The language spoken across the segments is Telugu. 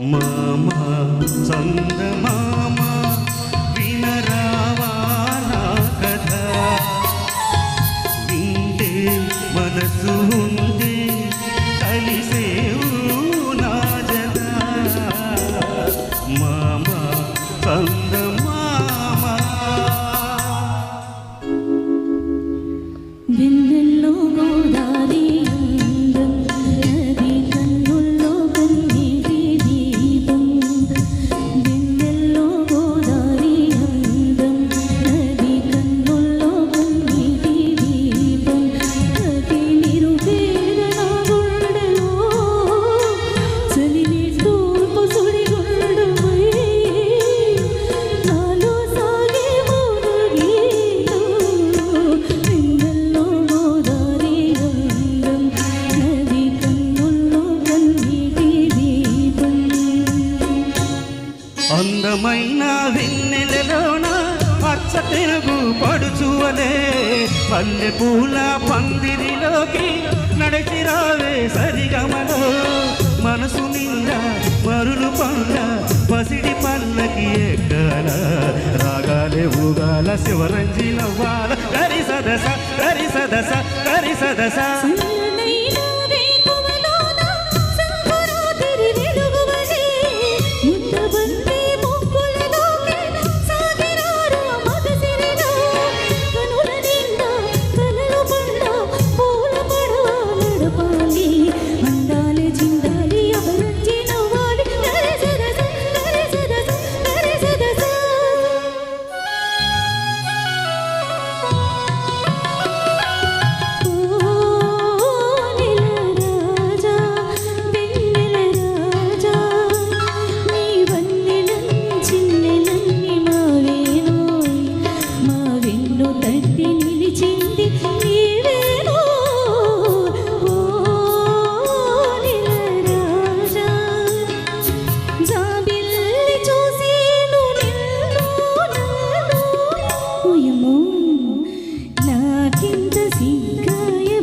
Mama, Sanda Mama వెన్నెలలోన? పచ్చ తెలుగు పడుచువలే. పల్లె పూల పందిరిలోకి నడిచి రావే సరిగమలో. మనసు నిండా మరులు పండ పసిడి పల్లకి ఎక్కాల. రాగాలే ఊగాల శివరంజి నవ్వాల. కరి సదస కరి సదస కరి సదస.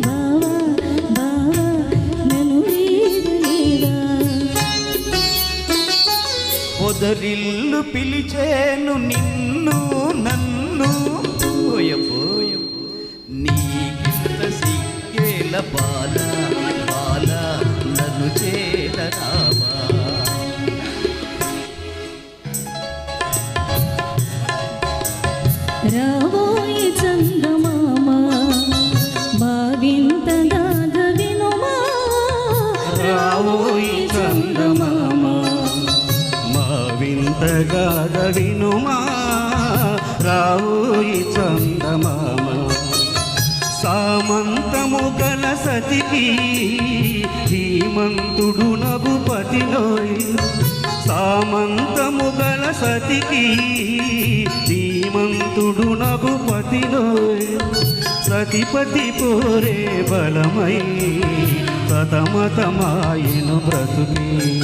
బావా నన్ను వీడలేవా పొదరిల్లు పిలిచేను నిన్ను నన్ను పోయపోయం నీకింత సిగ్గేల బాల బాల నన్ను చేరరావా రావోయి చందమామ బావింత గాథ వినుమా రావోయి చందమామ మా వింతగాథ వినుమా రావోయి చందమామ. సామంతము గల సతికి ధీమంతుడు నభుపతిలోయ్. సామంతము గల సతికి ధీమంతుడు నభుపతిలోయ్. సతిపతి పోరే బలమై సతమతమాయను బ్రతుకి.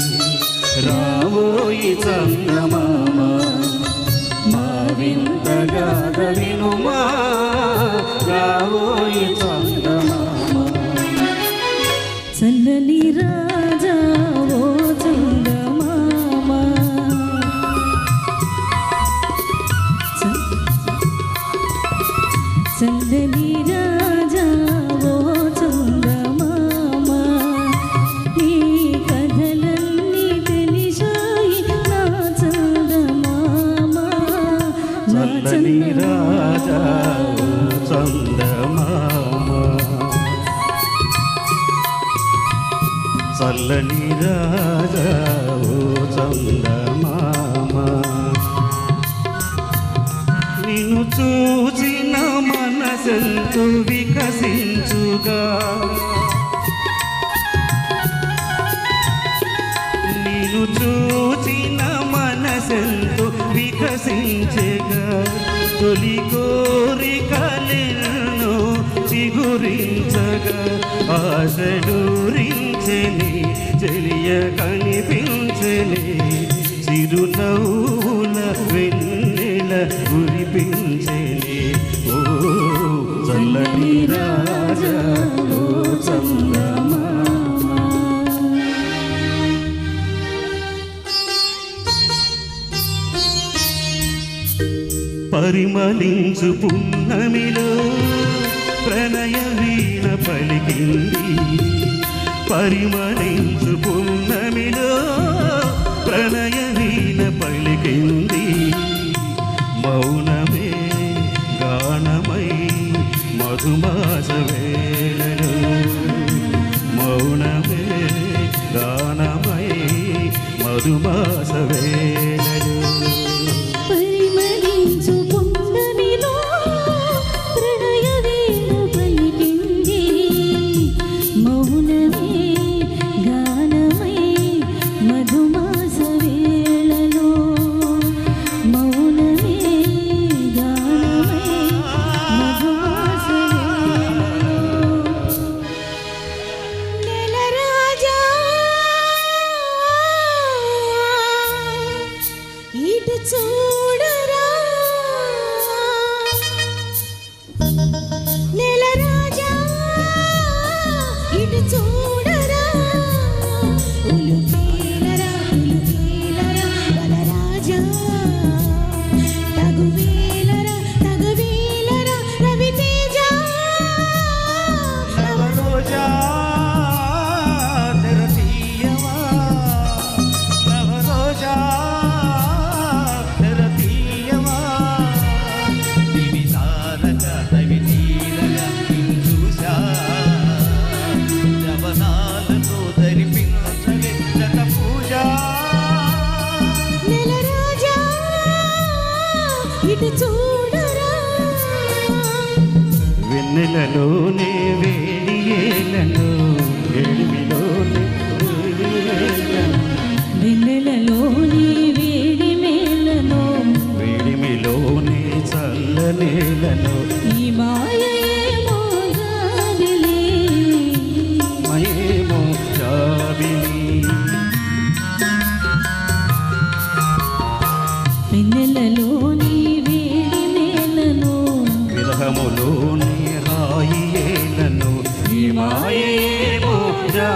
రావోయి చందమామ. మా వినుమా రావోయి చందమామ. చల్లని రాజా ఓ చందమామ. చల్లని రాజా చల్లని రాజా ఓ చందమామ. నిన్ను చూచిన మనసెంతో వికసించుగా. నిన్ను చూచిన మనసెంతో వికసించగా. తొలి కోరికలెన్నో చిగురించగా ఆశడూరించని చెలియ కనిపించని చిరునవ్వుల వెన్నెల కురిపించని. ఓ చల్లని రాజా పరిమళించు పున్నమిలో ప్రణయ వీణ పలికింది. పరిమళించు పున్నమిలో ప్రణయ వీణ పలికింది. మౌనమే గానమై మధుమా ननुजा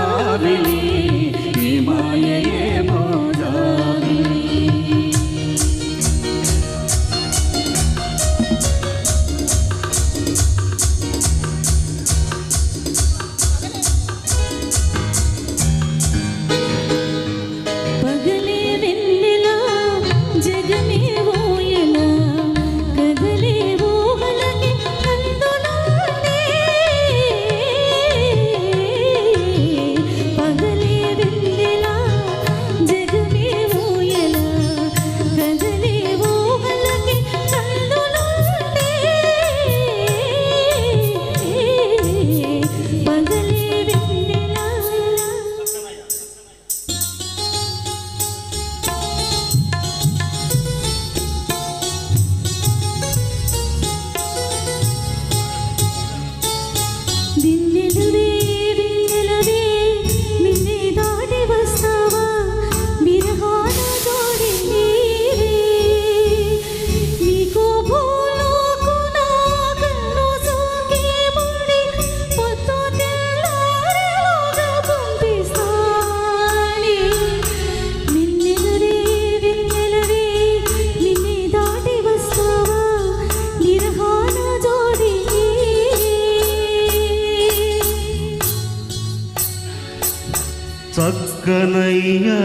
చక్కనయ్యా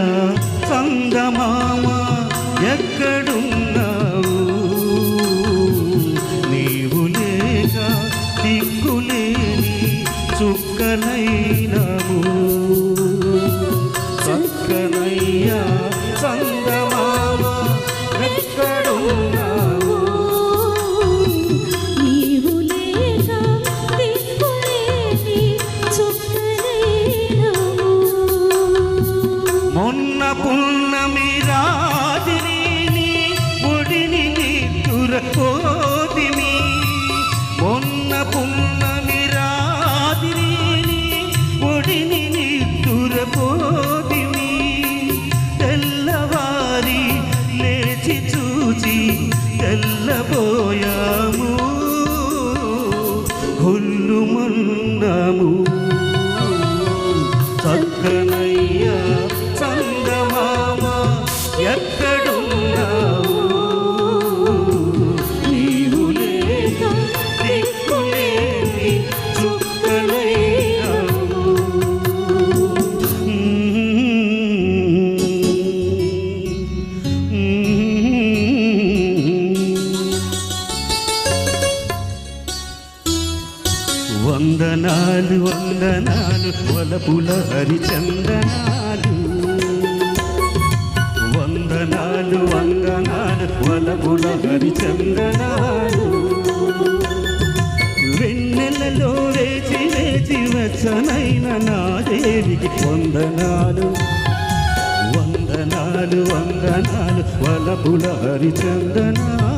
సంగమామ ఎక్కడున్నావు? నీవు లేక దిక్కులేని చుక్కనైనా పున్నమి రాజరిని ఒడిని నిద్దుర కోదిమి మొన్న పున్నమి రాజరిని ఒడిని నిద్దుర కోదిమి తెల్లవారి లేచి చూచి తెల్లబోయాము. హుల్లుమన్నాము సక్కనై వందనాలు వందనాలు వలపుల హరిచందనాలు వెన్నెలలో వేచి వేచి వచ్చనైన నా దేవికి వందనాలు. వందనాలు వందనాలు వలపుల హరిచందనాలు.